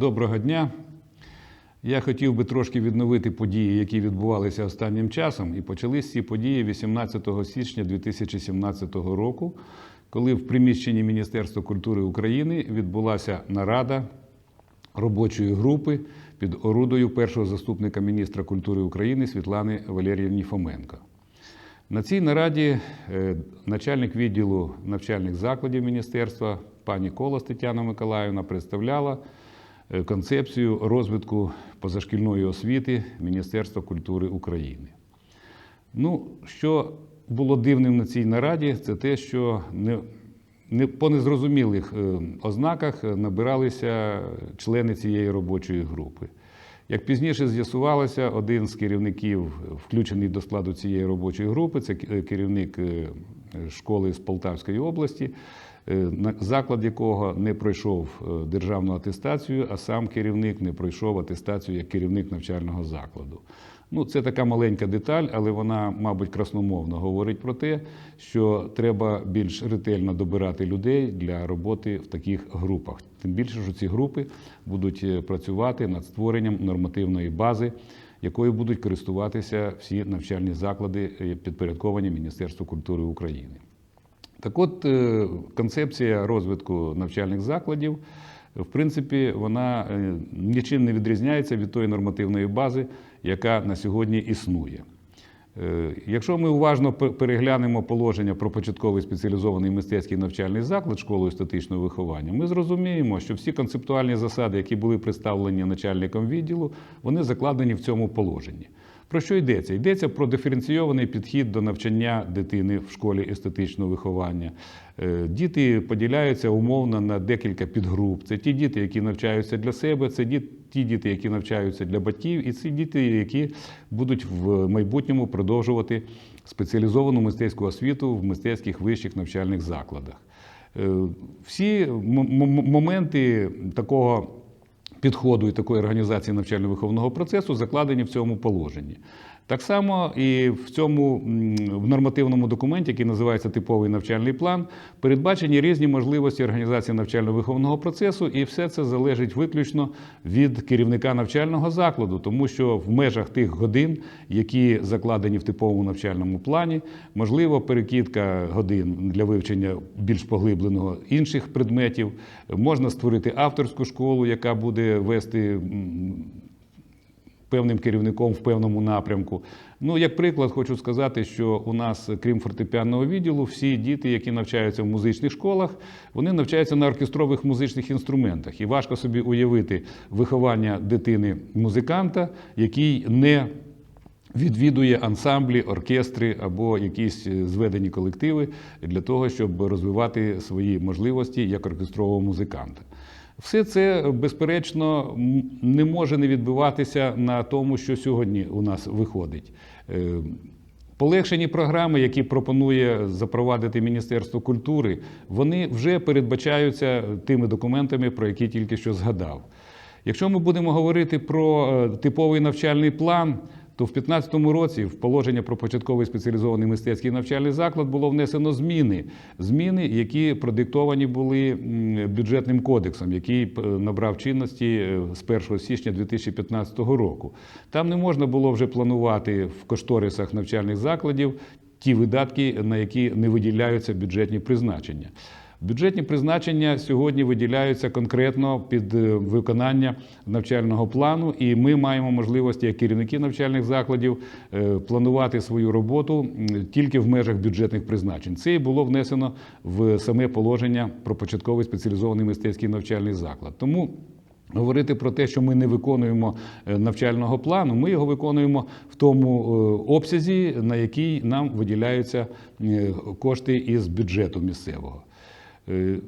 Доброго дня. Я хотів би трошки відновити події, які відбувалися останнім часом. І почались ці події 18 січня 2017 року, коли в приміщенні Міністерства культури України відбулася нарада робочої групи під орудою першого заступника міністра культури України Світлани Валеріївні Фоменко. На цій нараді е, начальник відділу навчальних закладів міністерства пані Колос Тетяна Миколаївна представляла концепцію розвитку позашкільної освіти Міністерства культури України. Ну, що було дивним на цій нараді, це те, що не, не, по незрозумілих е, ознаках набиралися члени цієї робочої групи. Як пізніше з'ясувалося, один з керівників, включений до складу цієї робочої групи, це керівник е, школи з Полтавської області, е, заклад якого не пройшов е, державну атестацію, а сам керівник не пройшов атестацію як керівник навчального закладу. Ну, це така маленька деталь, але вона, мабуть, красномовно говорить про те, що треба більш ретельно добирати людей для роботи в таких групах. Тим більше, що ці групи будуть е, працювати над створенням нормативної бази, якою будуть користуватися всі навчальні заклади, е, підпорядковані Міністерству культури України. Так от, е, концепція розвитку навчальних закладів, в принципі, вона е, нічим не відрізняється від тої нормативної бази, яка на сьогодні існує. Е, Якщо ми уважно переглянемо положення про початковий спеціалізований мистецький навчальний заклад школи естетичного виховання, ми зрозуміємо, що всі концептуальні засади, які були представлені начальником відділу, вони закладені в цьому положенні. Про що йдеться? Йдеться про диференційований підхід до навчання дитини в школі естетичного виховання. Е, Діти поділяються умовно на декілька підгруп. Це ті діти, які навчаються для себе, це ті діти, які навчаються для батьків, і це діти, які будуть в майбутньому продовжувати спеціалізовану мистецьку освіту в мистецьких вищих навчальних закладах. Е, Всі моменти такого підходу і такої організації навчально-виховного процесу закладені в цьому положенні. Так само і в цьому в нормативному документі, який називається типовий навчальний план, передбачені різні можливості організації навчально-виховного процесу, і все це залежить виключно від керівника навчального закладу, тому що в межах тих годин, які закладені в типовому навчальному плані, можливо, перекидка годин для вивчення більш поглибленого інших предметів, можна створити авторську школу, яка буде вести певним керівником в певному напрямку. Ну, як приклад, хочу сказати, що у нас, крім фортепіанного відділу, всі діти, які навчаються в музичних школах, вони навчаються на оркестрових музичних інструментах. І важко собі уявити виховання дитини музиканта, який не відвідує ансамблі, оркестри або якісь е, зведені колективи для того, щоб розвивати свої можливості як оркестрового музиканта. Все це, безперечно, не може не відбуватися на тому, що сьогодні у нас виходить. Е, Полегшені програми, які пропонує запровадити Міністерство культури, вони вже передбачаються тими документами, про які тільки що згадав. Якщо ми будемо говорити про е, типовий навчальний план, то в 2015 році в положення про початковий спеціалізований мистецький навчальний заклад було внесено зміни. Зміни, які продиктовані були бюджетним кодексом, який е, набрав чинності е, з 1 січня 2015 року. Там не можна було вже планувати в кошторисах навчальних закладів ті видатки, на які не виділяються бюджетні призначення. Бюджетні призначення сьогодні виділяються конкретно під е, виконання навчального плану, і ми маємо можливості, як керівники навчальних закладів, е, планувати свою роботу тільки в межах бюджетних призначень. Це і було внесено в саме положення про початковий спеціалізований мистецький навчальний заклад. Тому Говорити про те, що ми не виконуємо е, навчального плану, ми його виконуємо в тому обсязі, на який нам виділяються кошти із бюджету місцевого. Е,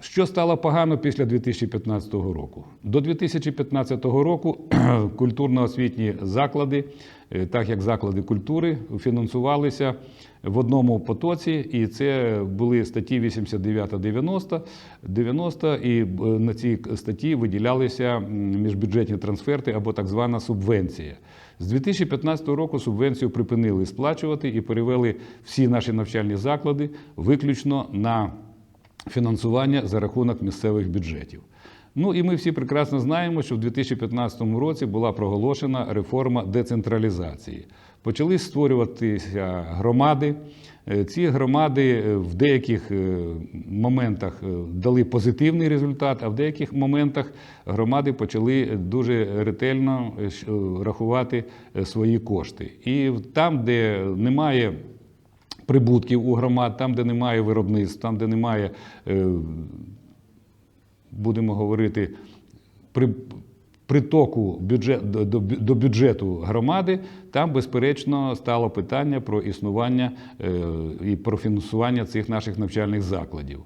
Що стало погано після 2015 року? До 2015 року культурно-освітні заклади, е, так як заклади культури, фінансувалися в одному потоці, і це були статті 89-90, 90, і е, на ці статті виділялися міжбюджетні трансферти або так звана субвенція. З 2015 року субвенцію припинили сплачувати і перевели всі наші навчальні заклади виключно на фінансування за рахунок місцевих бюджетів. Ну і ми всі прекрасно знаємо, що в 2015 році була проголошена реформа децентралізації. Почали створюватися громади. Е, Ці громади е, в деяких е, моментах дали позитивний результат, а в деяких моментах громади почали дуже ретельно рахувати свої кошти. І там, де немає прибутків у громад, там, де немає виробництв, там, де немає е, будемо говорити, при, притоку бюджет, до, до, бюджету громади, там, безперечно, стало питання про існування е, і про фінансування цих наших навчальних закладів.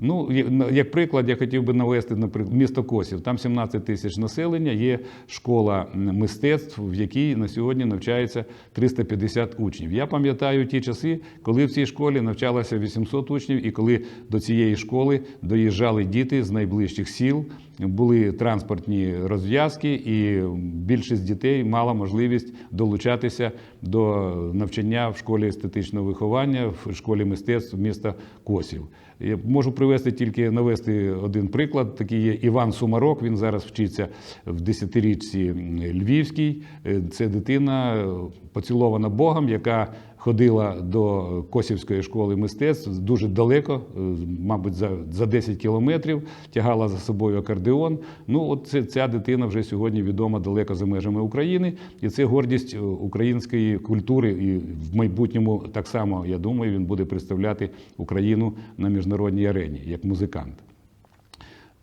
Ну, як приклад, я хотів би навести наприклад, місто Косів. Там 17 тисяч населення, є школа мистецтв, в якій на сьогодні навчається 350 учнів. Я пам'ятаю ті часи, коли в цій школі навчалося 800 учнів, і коли до цієї школи доїжджали діти з найближчих сіл, були транспортні розв'язки, і більшість дітей мала можливість долучатися до навчання в школі естетичного виховання, в школі мистецтв міста Косів. Я можу привести тільки навести один приклад. Такий є Іван Сумарок. Він зараз вчиться в десятирічці Львівській. Е, Це дитина е, поцілована Богом, яка ходила до Косівської школи мистецтв дуже далеко, е, мабуть, за, за 10 кілометрів, тягала за собою акордеон. Ну, от це, ця дитина вже сьогодні відома далеко за межами України, і це гордість е, української культури. І в майбутньому так само, я думаю, він буде представляти Україну на міжнародній арені як музикант.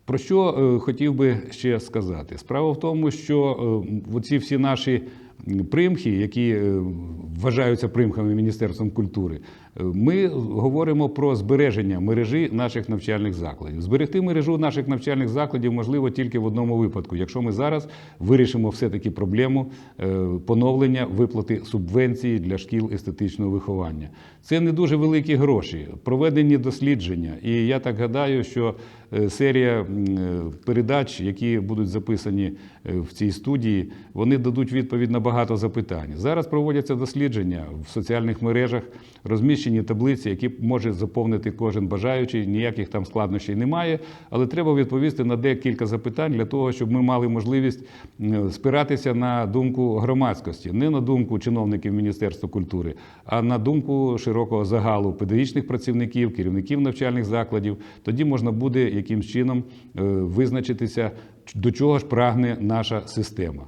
Про що е, хотів би ще сказати? Справа в тому, що оці всі наші примхи, які е, вважаються примхами Міністерством культури, ми говоримо про збереження мережі наших навчальних закладів. Зберегти мережу наших навчальних закладів можливо тільки в одному випадку, якщо ми зараз вирішимо все-таки проблему е, поновлення виплати субвенції для шкіл естетичного виховання. Це не дуже великі гроші, проведені дослідження, і я так гадаю, що е, серія е, передач, які будуть записані в цій студії, вони дадуть відповідь на багато запитань. Зараз проводяться дослідження в соціальних мережах, розміщені таблиці, які може заповнити кожен бажаючий. Ніяких там складнощів немає, але треба відповісти на декілька запитань для того, щоб ми мали можливість спиратися на думку громадськості, не на думку чиновників Міністерства культури, а на думку широкого загалу педагогічних працівників, керівників навчальних закладів. Тоді можна буде якимсь чином е, визначитися, до чого ж прагне наша система.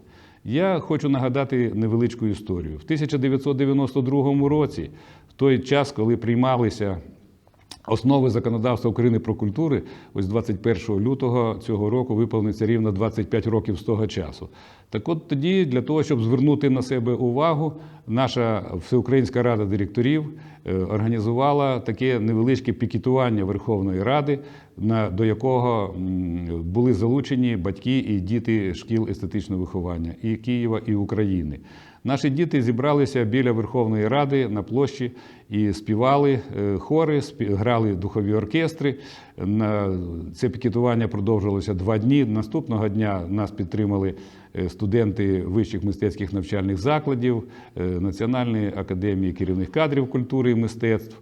Я хочу нагадати невеличку історію. В 1992 році, той час, коли приймалися Основи законодавства України про культури, ось 21 лютого цього року виповниться рівно 25 років з того часу. Так от тоді, для того, щоб звернути на себе увагу, наша Всеукраїнська рада директорів е, організувала таке невеличке пікетування Верховної Ради, до якого були залучені батьки і діти шкіл естетичного виховання і Києва, і України. Наші діти зібралися біля Верховної Ради на площі і співали е, хори, грали духові оркестри. Це пікетування продовжилося два дні. Наступного дня нас підтримали е, студенти вищих мистецьких навчальних закладів, е, Національної академії керівних кадрів культури і мистецтв.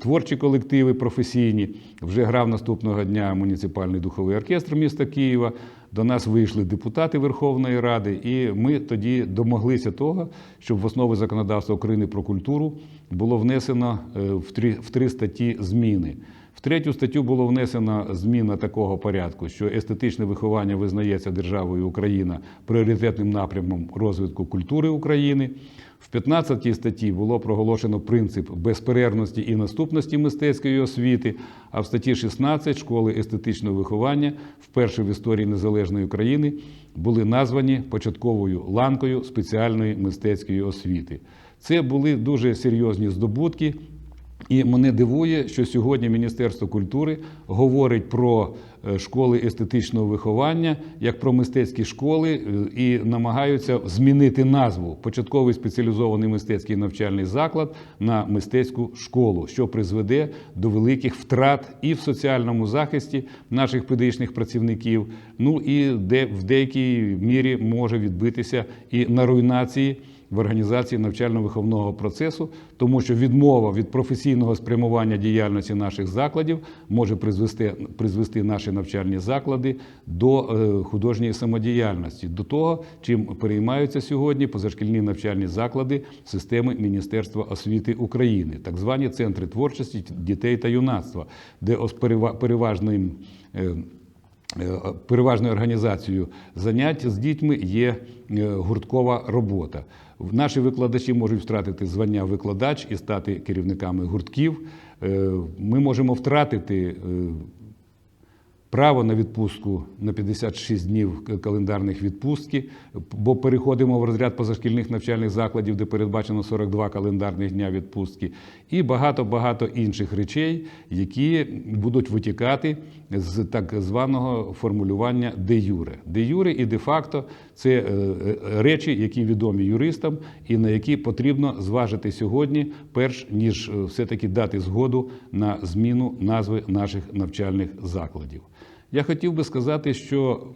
Творчі колективи професійні вже грав наступного дня муніципальний духовий оркестр міста Києва. До нас вийшли депутати Верховної Ради, і ми тоді домоглися того, щоб в основи законодавства України про культуру було внесено е, в три, в три статті зміни. В третю статтю було внесено зміна такого порядку, що естетичне виховання визнається державою Україна пріоритетним напрямом розвитку культури України. В 15 статті було проголошено принцип безперервності і наступності мистецької освіти, а в статті 16 школи естетичного виховання вперше в історії незалежної України були названі початковою ланкою спеціальної мистецької освіти. Це були дуже серйозні здобутки. І мене дивує, що сьогодні Міністерство культури говорить про школи естетичного виховання як про мистецькі школи е, і намагаються змінити назву початковий спеціалізований мистецький навчальний заклад на мистецьку школу, що призведе до великих втрат і в соціальному захисті наших педагогічних працівників. Ну і де в деякій мірі може відбитися і на руйнації в організації навчально-виховного процесу, тому що відмова від професійного спрямування діяльності наших закладів може призвести, призвести наші навчальні заклади до е, художньої самодіяльності, до того, чим переймаються сьогодні позашкільні навчальні заклади системи Міністерства освіти України, так звані центри творчості дітей та юнацтва, де переважним е, Е, переважною організацією занять з дітьми є гурткова робота. Наші викладачі можуть втратити звання викладач і стати керівниками гуртків. Е, Ми можемо втратити е, право на відпустку на 56 днів календарних відпустки, бо переходимо в розряд позашкільних навчальних закладів, де передбачено 42 календарних дня відпустки, і багато-багато інших речей, які будуть витікати з так званого формулювання де юре. Де юре і де факто це е, е, речі, які відомі юристам, і на які потрібно зважити сьогодні, перш ніж е, все-таки дати згоду на зміну назви наших навчальних закладів. Я хотів би сказати, що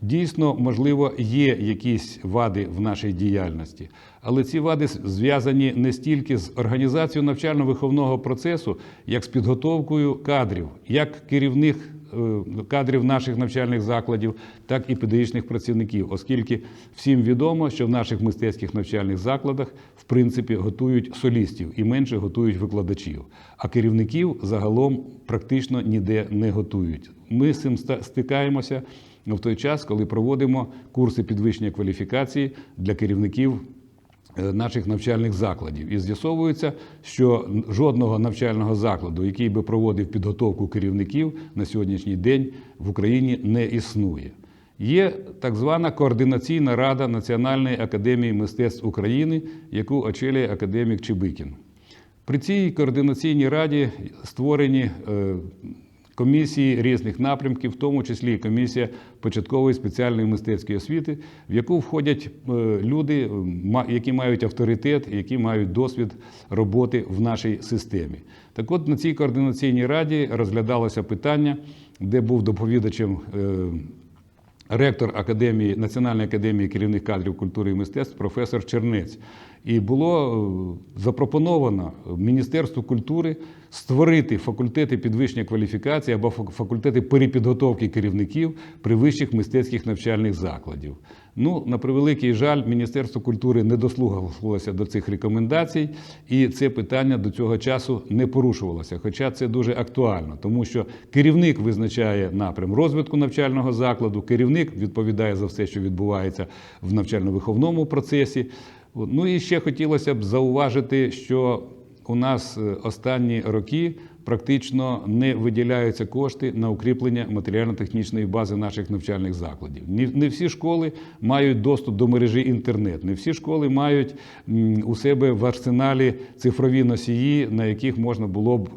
дійсно, можливо, є якісь вади в нашій діяльності, але ці вади зв'язані не стільки з організацією навчально-виховного процесу, як з підготовкою кадрів, як керівних е, кадрів наших навчальних закладів, так і педагогічних працівників, оскільки всім відомо, що в наших мистецьких навчальних закладах в принципі готують солістів і менше готують викладачів, а керівників загалом практично ніде не готують. Ми з цим стикаємося в той час, коли проводимо курси підвищення кваліфікації для керівників е, наших навчальних закладів. І з'ясовується, що жодного навчального закладу, який би проводив підготовку керівників на сьогоднішній день в Україні не існує. Є так звана координаційна рада Національної академії мистецтв України, яку очолює академік Чебикін. При цій координаційній раді створені е, комісії різних напрямків, в тому числі комісія початкової спеціальної мистецької освіти, в яку входять е, люди, е, які мають авторитет, які мають досвід роботи в нашій системі. Так от на цій координаційній раді розглядалося питання, де був доповідачем. Ректор академії Національної академії керівних кадрів культури і мистецтв професор Чернець. І було е, запропоновано Міністерству культури створити факультети підвищення кваліфікації або фак- факультети перепідготовки керівників при вищих мистецьких навчальних закладів. Ну, на превеликий жаль, Міністерство культури не дослухалося до цих рекомендацій, і це питання до цього часу не порушувалося. Хоча це дуже актуально, тому що керівник визначає напрям розвитку навчального закладу, керівник відповідає за все, що відбувається в навчально-виховному процесі. Ну і ще хотілося б зауважити, що у нас е, останні роки практично не виділяються кошти на укріплення матеріально-технічної бази наших навчальних закладів. Не всі школи мають доступ до мережі інтернет, не всі школи мають у себе в арсеналі цифрові носії, на яких можна було б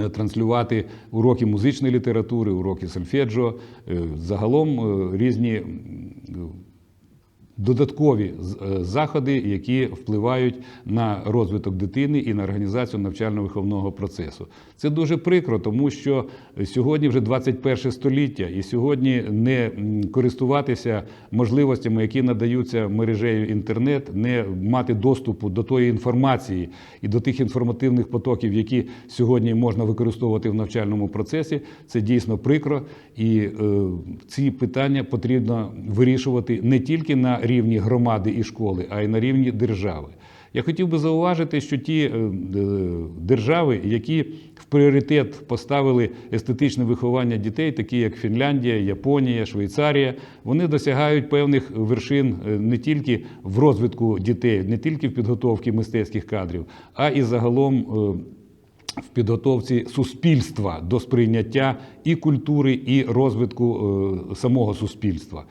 е, транслювати уроки музичної літератури, уроки сольфеджіо, е, загалом е, різні додаткові е, заходи, які впливають на розвиток дитини і на організацію навчально-виховного процесу. Це дуже прикро, тому що сьогодні вже 21 століття, і сьогодні не користуватися можливостями, які надаються мережею інтернет, не мати доступу до тої інформації і до тих інформативних потоків, які сьогодні можна використовувати в навчальному процесі, це дійсно прикро. І е, ці питання потрібно вирішувати не тільки на рівні громади і школи, а й на рівні держави. Я хотів би зауважити, що ті е, е, держави, які в пріоритет поставили естетичне виховання дітей, такі як Фінляндія, Японія, Швейцарія, вони досягають певних вершин е, не тільки в розвитку дітей, не тільки в підготовці мистецьких кадрів, а і загалом. в підготовці суспільства до сприйняття і культури, і розвитку самого суспільства.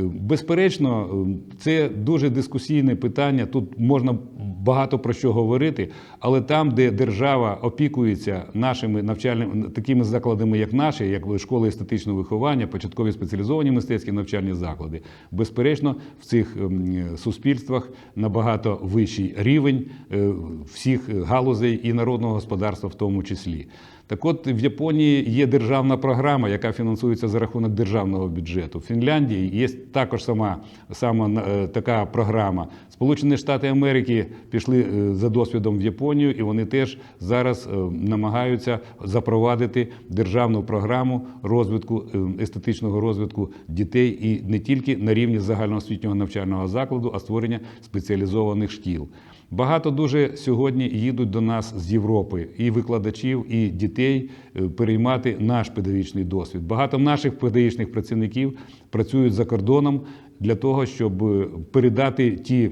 Безперечно, це дуже дискусійне питання. Тут можна багато про що говорити, але там, де держава опікується нашими навчальними такими закладами, як наші, як школи естетичного виховання, початкові спеціалізовані мистецькі навчальні заклади, безперечно, в цих ем, суспільствах набагато вищий рівень е, всіх галузей і народного господарства, в тому числі. Так от в Японії є державна програма, яка фінансується за рахунок державного бюджету. В Фінляндії є також сама, сама е, така програма. Сполучені Штати Америки пішли е, за досвідом в Японію, і вони теж зараз е, намагаються запровадити державну програму розвитку естетичного розвитку дітей і не тільки на рівні загальноосвітнього навчального закладу, а створення спеціалізованих шкіл. Багато дуже сьогодні їдуть до нас з Європи і викладачів, і дітей е, переймати наш педагогічний досвід. Багато наших педагогічних працівників працюють за кордоном для того, щоб е, передати ті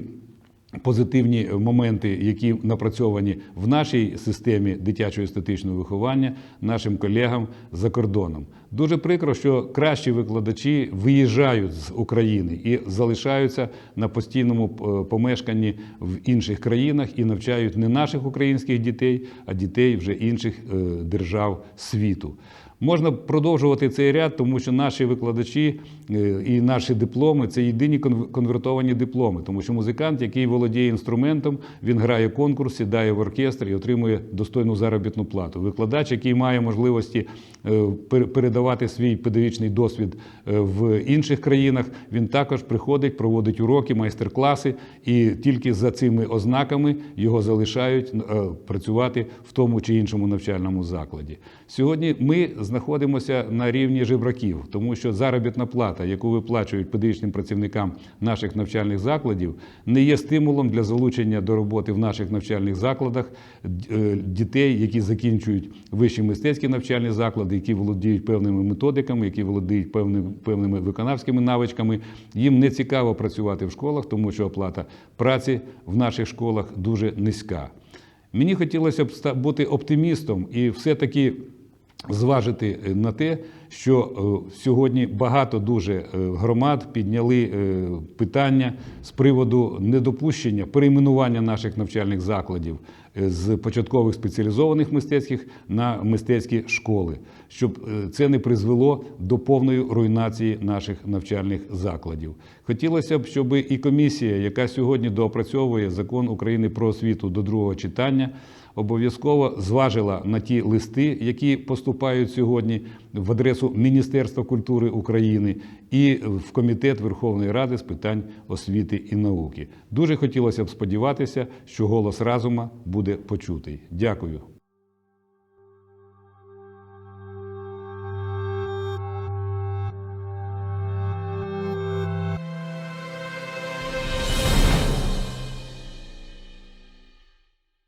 позитивні моменти, які напрацьовані в нашій системі дитячого естетичного виховання нашим колегам за кордоном. Дуже прикро, що кращі викладачі виїжджають з України і залишаються на постійному е, помешканні в інших країнах і навчають не наших українських дітей, а дітей вже інших е, держав світу. Можна продовжувати цей ряд, тому що наші викладачі е, і наші дипломи це єдині конв- конвертовані дипломи, тому що музикант, який володіє інструментом, він грає конкурс, сідає в оркестр і отримує достойну заробітну плату. Викладач, який має можливості е, передавати свій педагогічний досвід е, в інших країнах, він також приходить, проводить уроки, майстер-класи, і тільки за цими ознаками його залишають працювати в тому чи іншому навчальному закладі. Сьогодні ми знаходимося на рівні жебраків, тому що заробітна плата, яку виплачують педагогічним працівникам наших навчальних закладів, не є стимулом для залучення до роботи в наших навчальних закладах е, дітей, які закінчують вищі мистецькі навчальні заклади, які володіють певними методиками, які володіють певними, певними виконавськими навичками. Їм не цікаво працювати в школах, тому що оплата праці в наших школах дуже низька. Мені хотілося б бути оптимістом і все-таки зважити е, на те, що е, сьогодні багато дуже е, громад підняли питання з приводу недопущення перейменування наших навчальних закладів з початкових спеціалізованих мистецьких на мистецькі школи, щоб це не призвело до повної руйнації наших навчальних закладів. Хотілося б, щоб і комісія, яка сьогодні доопрацьовує закон України про освіту до другого читання, обов'язково зважила на ті листи, які поступають сьогодні в адресу Міністерства культури України і в комітет Верховної Ради з питань освіти і науки. Дуже хотілося б сподіватися, що голос разума буде почутий. Дякую.